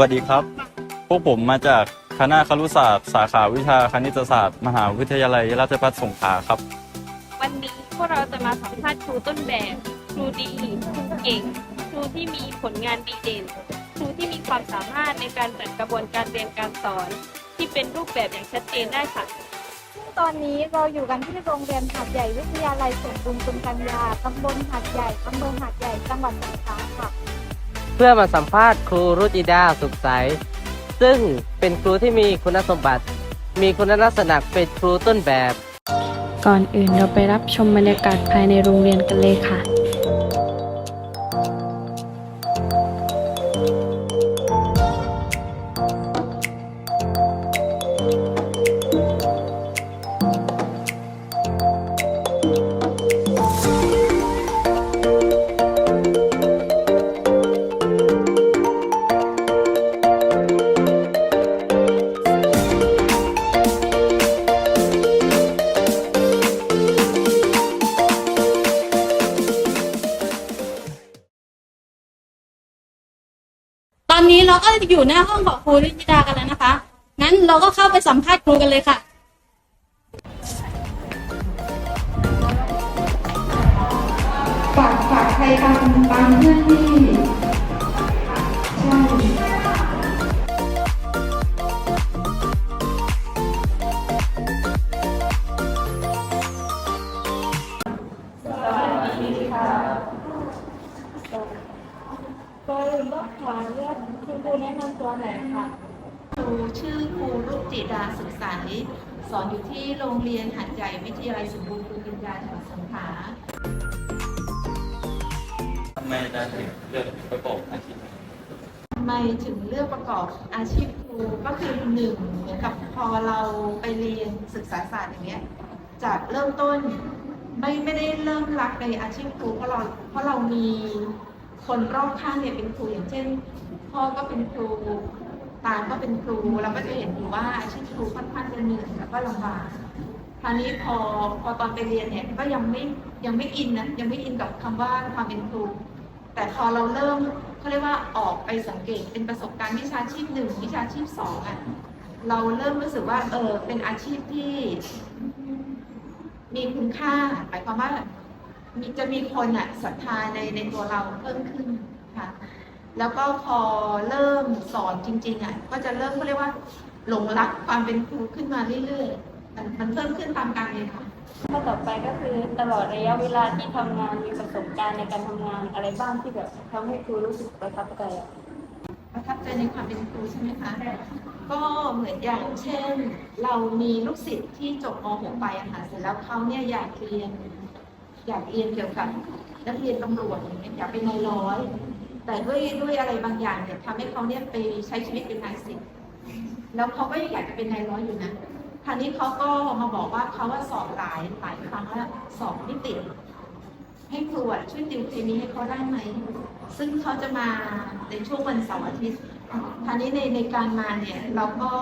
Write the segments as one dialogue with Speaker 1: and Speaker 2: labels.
Speaker 1: วัสดีครับ พวกผมมาจากคณะครุศาสตร์ สาขาวิชาคณิตศาสตร์ มหาวิทยาลัยราชภัฏสงขลาครับ
Speaker 2: วันนี้พวกเราจะมาสัมภาษณ์ครูต้นแบบครูดีครูเก่งครูที่มีผลงานดีเด่นครูที่มีความสามารถในการจัดกระบวนการเรียนการสอน ที่เป็นรูปแบบอย่างชัดเจนได้ค่ะ
Speaker 3: ตอนนี้เราอยู่กันที่โรงเรียนหาดใหญ่วิทยาลัยสวนบุญคุณกัญญาตำบลหาดใหญ่อำเภอหาดใหญ่จังหวัดสงขลาค่ะ
Speaker 4: เพื่อมาสัมภาษณ์ครูรุจิดาสุขใส ซึ่งเป็นครูที่มีคุณสมบัติ มีคุณลักษณะเป็นครูต้นแบบ
Speaker 5: ก่อนอื่นเราไปรับชมบรรยากาศภายในโรงเรียนกันเลยค่ะ
Speaker 6: อยู่หน้าห้องของครูริจิดากันแล้วนะคะ งั้นเราก็เข้าไปสัมภาษณ์ครูกันเลยค่ะ
Speaker 7: ฝากฝากใครตามตามเพื่อนที่
Speaker 3: แนะนำตัวหน่อยค่ะ
Speaker 7: ครูชื่อครูรุจิดาสุขใสสอนอยู่ที่โรงเรียนหัดใหญ่วิทยาลัยสมบูรณ์คุณปัญญาจังหวัดสงขลา
Speaker 1: ทำไมอาจารย์ถึงเลือกประกอบอาชีพ
Speaker 7: ทำไมถึงเลือกประกอบอาชีพครูก็คือหนึ่งเหมือนกับพอเราไปเรียนศึกษาศาสตร์อย่างเงี้ยจากเริ่มต้นไม่ไม่ได้เริ่มรักในอาชีพครูเพราะเราเพราะเรามี คนรอบข้างเนี่ยเป็นครูอย่างเช่น พ่อก็เป็นครูตาก็เป็นครูเราก็จะเห็นอยู่ว่าอาชีพครูค่อนข้างจะเหนื่อยแล้วก็ลำบากคราวนี้พอพอตอนไปเรียนเนี่ยก็ยังไม่ยังไม่อินนะยังไม่อินกับคำว่าความเป็นครู แต่พอเราเริ่มเขาเรียกว่าออกไปสังเกตเป็นประสบการณ์วิชาชีพหนึ่งวิชาชีพสองอะเราเริ่มรู้สึกว่าเออเป็นอาชีพที่ มีคุณค่าหมายความว่า จะมีคนอะศรัทธาในในตัวเราเพิ่มขึ้นค่ะ แล้วก็พอเริ่มสอนจริง ๆอะก็จะเริ่มเขาเรียกว่า หลงรักความเป็นครูขึ้นมาเรื่อยๆมันมันเพิ่มขึ้นตามการเรียนค่ะ
Speaker 2: ข้อต่อไปก็คือตลอดระยะเวลาที่ทำงานมีประสบการณ์ในการทำงานอะไรบ้างที่แบบทำให้ครูรู้สึกประทับใจอะ
Speaker 7: ประทับใจในความเป็นครูใช่ไหมคะ ก็เหมือนอย่างเช่น เรามีลูกศิษย์ที่จบม .6 ไปอะค่ะเสร็จแล้วเขาเนี่ยอยากเรียน อยากเรียนเกี่ยวกับนักเรียนตำรวจอย่างเงี้ยอยากเป็นนายร้อย แต่ด้วยด้วยอะไรบางอย่างเนี่ยทำให้เขาเนี่ยไปใช้ชีวิตเป็นนายสิบแล้วเขาก็ยังอยากจะเป็นนายร้อยอยู่นะคราวนี้เขาก็มาบอกว่าเขาว่าสอบหลายหลายครั้งแล้วสอบไม่ติดให้ครูช่วยติวเคมีให้เขาได้ไหม ซึ่งเขาจะมาในช่วงวันเสาร์อาทิตย์คราวนี้ในในการมาเนี่ยเราก็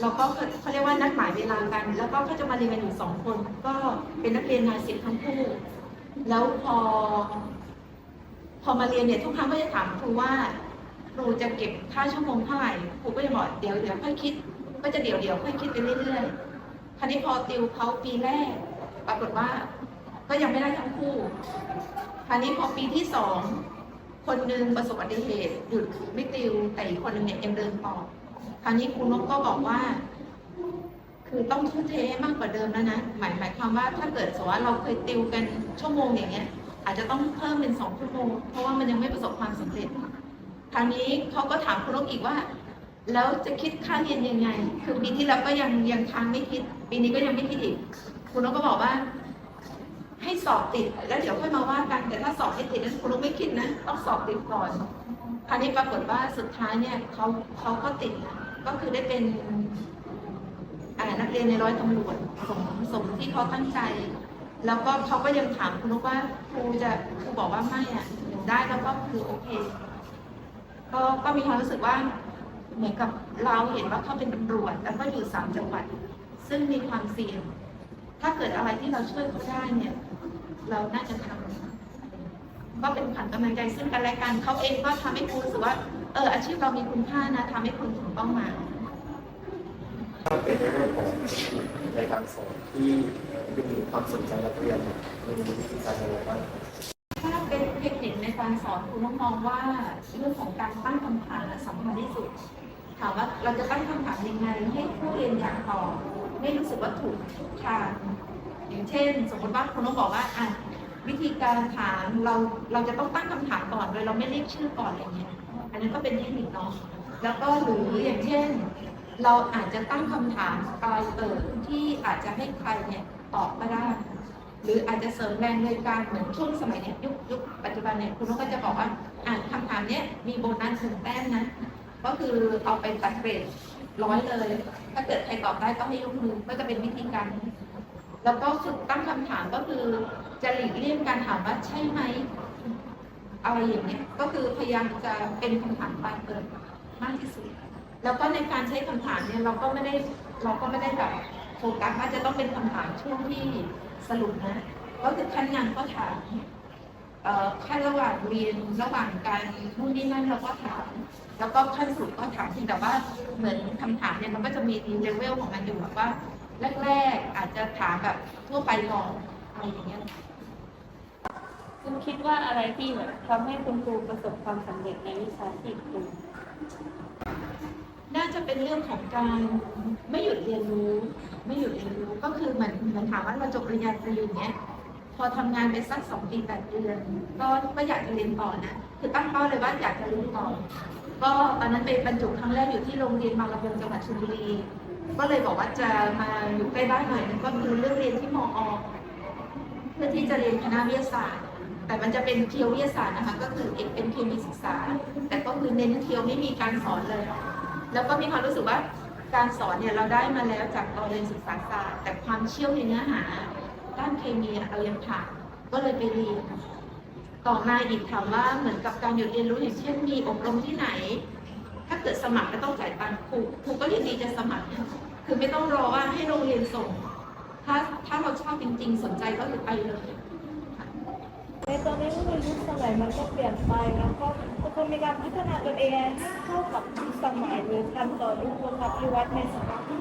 Speaker 7: เราก็เขาเรียกว่านัดหมายเวลากัน แล้วก็เขาจะมาเรียนกันอยู่สองคน ก็เป็นนักเรียนนายสิบทั้งคู่ แล้วพอ พอมาเรียนเนี่ยทุกครั้งก็จะถามครูว่าครูจะเก็บค่าชั่วโมงเท่าไหร่ครูก็จะบอกเดี๋ยวเดี๋ยวค่อยคิด ก็จะเดี๋ยวเดี๋ยวค่อยคิดไปเรื่อยๆ คราวนี้พอติวเขาปีแรก ปรากฏว่า ก็ยังไม่ได้ทั้งคู่ คราวนี้พอปีที่สองคนหนึ่งประสบอุบัติเหตุหยุดไม่ติวแต่อีกคนหนึ่งเนี่ยยังเดินต่อ คราวนี้ครูนกก็บอกว่า คือต้องทุ่มเทมากกว่าเดิมแล้วนะ หมายหมายความว่าถ้าเกิดสมมติว่าเราเคยติวกันชั่วโมงอย่างเงี้ย อาจจะต้องเพิ่มเป็นสองชั่วโมง เพราะว่ามันยังไม่ประสบความสำเร็จ คราวนี้เขาก็ถามครูนกอีกว่า แล้วจะคิดค่าเรียนยังไง คือปีที่แล้วก็ยังยังทางไม่คิด ปีนี้ก็ยังไม่คิดอีกครูนกก็บอกว่าให้สอบติดแล้วเดี๋ยวค่อยมาว่ากันแต่ถ้าสอบไม่ติดนั้นครูนกไม่คิดนะ ต้องสอบติดก่อนคราวนี้ปรากฏว่าสุดท้ายเนี่ยเขาเขาก็ติดนะ ก็คือได้เป็นนักเรียนในร้อยตำรวจสมสมที่เขาตั้งใจ แล้วก็เขาก็ยังถามครูนกว่าครูจะครูบอกว่าไม่อะหนูได้แล้วก็คือโอเค ก็ก็มีความรู้สึกว่าเหมือนกับเราเห็นว่าเขาเป็นตำรวจ แล้วก็อยู่สามจังหวัด ซึ่งมีความเสี่ยง ถ้าเกิดอะไรที่เราช่วยเขาได้เนี่ย เราน่าจะทำก็เป็นขวัญกำลังใจซึ่งกันและกันเขาเองก็ทำให้ครูรู้สึกว่าเอออาชีพเรามีคุณค่านะทำให้คน ถ้าหมาย
Speaker 8: ถ้าเป็นเรื่องของในการสอนที่ดึงความสนใจนักเรียนมันมีวิธีการยังไงบ้าง
Speaker 7: ถ้าเป็นเทคนิคในการสอนคุณต้องมองว่าเรื่องของการตั้งคำถามสำคัญที่สุดถามว่าเราจะตั้งคำถามยังไงให้ผู้เรียนอยากตอบไม่รู้สึกว่าถูกทิศทางอย่างเช่น สมมติว่าคุณต้องบอกว่าอะวิธีการถามเราเราจะต้องตั้งคำถามก่อนโดยเราไม่เรียกชื่อก่อนอะไรเงี้ยอันนั้นก็เป็นเทคนิคเนาะ แล้วก็หรืออย่างเช่น เราอาจจะตั้งคำถามปลายเปิดที่อาจจะให้ใครเนี่ยตอบก็ได้ หรืออาจจะเสริมแรงเลยการเหมือนช่วงสมัยเนี้ยยุคยุคปัจจุบันเนี่ยคุณนุ้ก็จะบอกว่าอ่านคำถามเนี้ยมีโบนัสหนึ่งแต้มนะก็คือเอาไปตัดเกรดร้อยเลย ถ้าเกิดใครตอบได้ก็ให้ยกมือก็จะเป็นวิธีการ แล้วก็ฝึกตั้งคำถามก็คือจะหลีกเลี่ยงการถามว่าใช่ไหมอะไรอย่างเงี้ยก็คือพยายามจะเป็นคำถามปลายเปิด มากที่สุด แล้วก็ในการใช้คำถามเนี่ยเราก็ไม่ได้เราก็ไม่ได้แบบโฟกัสว่าจะต้องเป็นคำถามช่วงที่สรุปนะก็คือขั้นงานก็ถามเอ่อขั้นระหว่างเรียนระหว่างการนู่นนี่นั่นเราก็ถาม แล้วก็ขั้นสุดก็ถามเพียงแต่ว่าเหมือนคำถามเนี่ยมันก็จะมีเลเวลของมันอยู่แบบว่าแรกๆอาจจะถามแบบทั่วไปก่อนอะไรอย่างเงี้ย
Speaker 2: คุณคิดว่าอะไรที่แบบทำให้คุณครูประสบความสำเร็จในวิชาชีพครู
Speaker 7: น่าจะเป็นเรื่องของการไม่หยุดเรียนรู้ ไม่หยุดเรียนรู้ก็คือเหมือนเหมือนถามว่าเราจบปริญญาตรีอย่างเงี้ยพอทำงานไปสักสองปีแปดเดือนก็ก็อยากจะเรียนต่อนะคือตั้งเป้าเลยว่าอยากจะเรียนต่อ ก็ตอนนั้นไปบรรจุครั้งแรกอยู่ที่โรงเรียนบางระเบียงจังหวัดชลบุรีก็เลยบอกว่าจะมาอยู่ใกล้บ้านหน่อยนึงก็คือเลือกเรียนที่มอเพื่อที่จะเรียนคณะวิทยาศาสตร์ แต่มันจะเป็นเทียววิทยาศาสตร์นะคะ ก็คือเอกเป็นเคมีศึกษา แต่ก็คือเน้นเทียวไม่มีการสอนเลย แล้วก็มีความรู้สึกว่าการสอนเนี่ยเราได้มาแล้วจากตอนเรียนศึกษาศาสตร์ แต่ความเชี่ยวในเนื้อหา ด้านเคมีอะเรายังขาดก็เลยไปเรียนต่อมาอีกถามว่าเหมือนกับการหยุดเรียนรู้อย่างเช่นมีอบรมที่ไหน ถ้าเกิดสมัครก็ต้องจ่ายตังค์ครูครูก็ยินดีจะสมัคร คือไม่ต้องรอว่าให้โรงเรียนส่ง ถ้าถ้าเราชอบจริง ๆ สนใจก็คือไปเลย
Speaker 3: ในตอนนี้ก็คือยุคสมัยมันก็เปลี่ยนไปแล้วก็ทุกคนมีการพัฒนาตัวเองให้เข้ากับยุคสมัยหรือการต่อยุคโลกาภิวัตในศตวรรษที่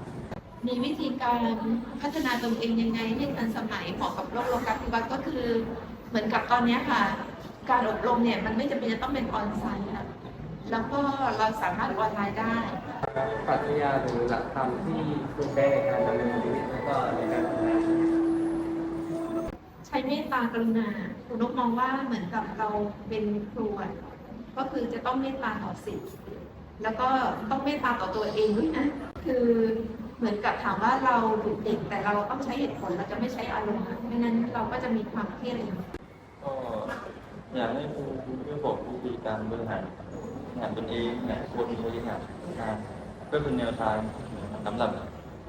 Speaker 3: 21
Speaker 7: มีวิธีการพัฒนาตนเองยังไงให้ทันสมัยเหมาะกับโลกโลกาภิวัตน์ก็คือ เหมือนกับตอนนี้ค่ะ การอบรมเนี่ยมันไม่จำเป็นจะต้องเป็นออนไซต์ค่ะแล้วก็เราสามารถออนไลน์ได้
Speaker 4: ปรัชญาหรือหลักธรรมที่คุณใช้ในการดำเนินชีวิตแล้วก็ในการทำงาน
Speaker 7: เมตตากรุณาคุณนกมองว่าเหมือนกับเราเป็นครูก็คือจะต้องเมตตาต่อสิทธิ์แล้วก็ต้องเมตตาต่อตัวเองด้วยนะคือเหมือนกับถามว่าเราดุเด็กแต่เราต้องใช้เหตุผลเราจะไม่ใช้อารมณ์ไม่งั้นเราก็จะมีความเครียดอะไรอย่าง
Speaker 1: ก็อยากให้ครูช่วยบอกวิธีการบริหารบริหารตนเองเนี่ยคนบริหารงานก็เป็นแนวทางสำหรับ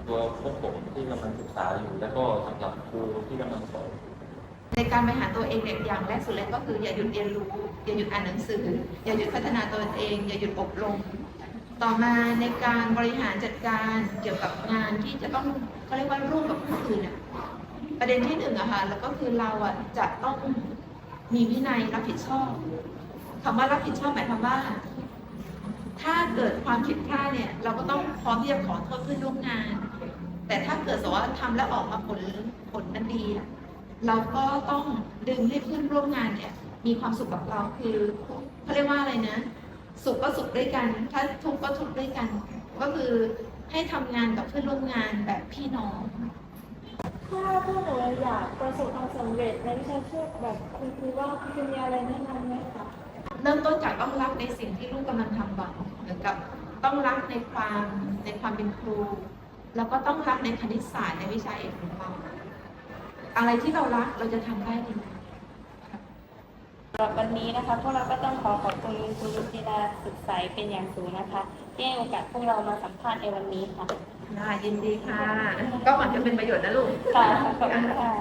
Speaker 1: ตัวพวกผมที่กำลังศึกษาอยู่ แล้วก็สำหรับครูที่กำลังสอน
Speaker 7: ในการบริหารตัวเองเนี่ยอย่างแรกสุดเลยก็คืออย่าหยุดเรียนรู้ อย่าหยุดอ่านหนังสือ อย่าหยุดพัฒนาตัวเอง อย่าหยุดอบรมต่อมาในการบริหารจัดการเกี่ยวกับงานที่จะต้องเขาเรียกว่าร่วมกับคนอื่นอะประเด็นที่หนึ่งอะค่ะแล้วก็คือเราอะจะต้องมีวินัยรับผิดชอบคำว่ารับผิดชอบหมายความว่า ถ้าเกิดความผิดพลาดเนี่ย เราก็ต้องพร้อมที่จะขอโทษเพื่อนร่วมงาน แต่ถ้าเกิดสมมติว่าทำแล้วออกมาผลผลมันดีอะ เราก็ต้องดึงให้เพื่อนร่วมงานเนี่ยมีความสุขกับเราคือเขาเรียกว่าอะไรนะ สุขก็สุขด้วยกัน ถ้าทุกข์ก็ทุกข์ด้วยกัน ก็คือให้ทำงานกับเพื่อนร่วมงานแบบพี่น้อง
Speaker 3: ถ้าพวกหนูอยากประสบความสำเร็จในวิชาชีพแบบคุณครูว่าคุณมีอะไรแนะนำไหมคะ
Speaker 7: เริ่มต้นจากต้องรักในสิ่งที่ลูกกำลังทำก่อนเหมือนกับต้องรักในความในความเป็นครู แล้วก็ต้องรักในคณิตศาสตร์ในวิชาเอกของเรา อะไรที่เรารักเราจะทำได้ดี
Speaker 2: สำหรับวันนี้นะคะพวกเราก็ต้องขอขอบคุณคุณลุจิดาสุดใสเป็นอย่างสูงนะคะที่ให้โอกาสพวกเรามาสัมภาษณ์ในวันนี้ค่ะ
Speaker 7: ได้ยินดีค่ะ ก็หวังจะเป็นประโยชน์นะลูก
Speaker 2: ค่ะขอบคุณค่ะ